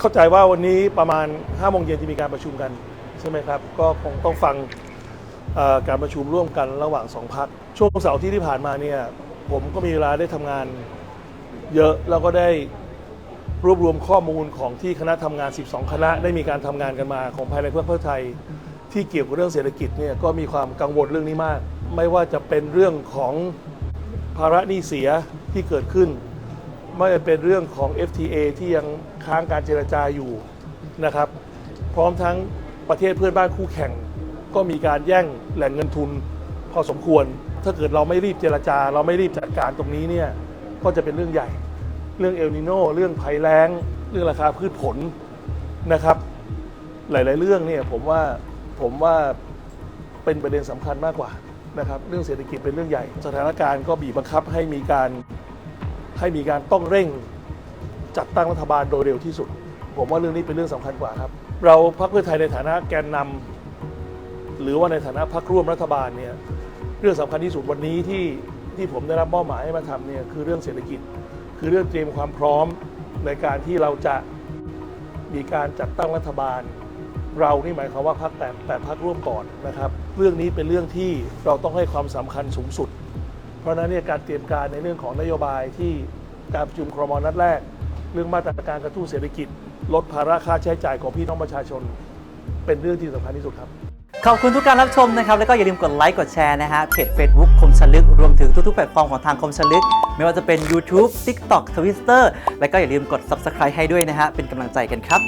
เข้าใจว่าวันนี้ประมาณ5โมงเย็นจะมีการประชุมกันใช่ไหมครับ ก็คงต้องฟังการประชุมร่วมกันระหว่างสองพักช่วงเสาร์ที่ที่ผ่านมาเนี่ยผมก็มีเวลาได้ทำงานเยอะแล้วก็ได้รวบรวมข้อมูลของที่คณะทำงาน 12 คณะได้มีการทำงานกันมาของภายในเพื่อเพื่อไทย ที่เกี่ยวกับเรื่องเศรษฐกิจเนี่ยก็มีความกังวลเรื่องนี้มาก ไม่ว่าจะเป็นเรื่องของภาระหนี้เสียที่เกิดขึ้น ไม่ว่าจะเป็นเรื่องของ FTA ที่ยังค้างการเจรจาอยู่นะครับ พร้อมทั้งประเทศเพื่อนบ้านคู่แข่ง ก็มีการแย่งแหล่งเงินทุนพอสมควร ถ้าเกิดเราไม่รีบเจรจา เราไม่รีบจัดการตรงนี้เนี่ยก็จะเป็นเรื่องใหญ่ เรื่องเอลนิโนเรื่องภัยแล้ง เรื่องราคาพืชผลนะครับ หลาย ๆ เรื่องเนี่ยผมว่าผมว่าเป็นประเด็นสำคัญมากกว่านะครับ เรื่องเศรษฐกิจเป็นเรื่องใหญ่ สถานการณ์ก็บีบบังคับให้มีการ ให้มีการต้องเร่งจัดตั้งรัฐบาลโดยเร็วที่สุด ผมว่าเรื่องนี้เป็นเรื่องสำคัญกว่าครับ เราพรรคเพื่อไทยในฐานะแกนนำหรือว่าในฐานะพรรคร่วมรัฐบาลเนี่ยเรื่องสำคัญที่สุดวันนี้ที่ที่ผมได้รับมอบหมายให้มาทำเนี่ยคือเรื่องเศรษฐกิจ คือเรื่องเตรียมความพร้อมในการที่เราจะมีการจัดตั้งรัฐบาล เรานี่หมายความว่าพักแต่แต่พักร่วมก่อนนะครับ เรื่องนี้เป็นเรื่องที่เราต้องให้ความสำคัญสูงสุด เพราะนั้นเนี่ยการเตรียมการในเรื่องของนโยบายที่การประชุมครมนัดแรก เรื่องมาตรการกระตุ้นเศรษฐกิจ ลดภาระค่าใช้จ่ายของพี่น้องประชาชน เป็นเรื่องที่สำคัญที่สุดครับ ขอบคุณทุกการรับชมนะครับ แล้วก็อย่าลืมกดไลค์กดแชร์นะฮะเพจ Facebook คมชลึก รวมถึงทุกๆแพลตฟอร์มของทางคมชลึก ไม่ว่าจะเป็น YouTube TikTok Twitter แล้วก็อย่าลืมกด Subscribe ให้ด้วยนะฮะเป็นกำลังใจกันครับ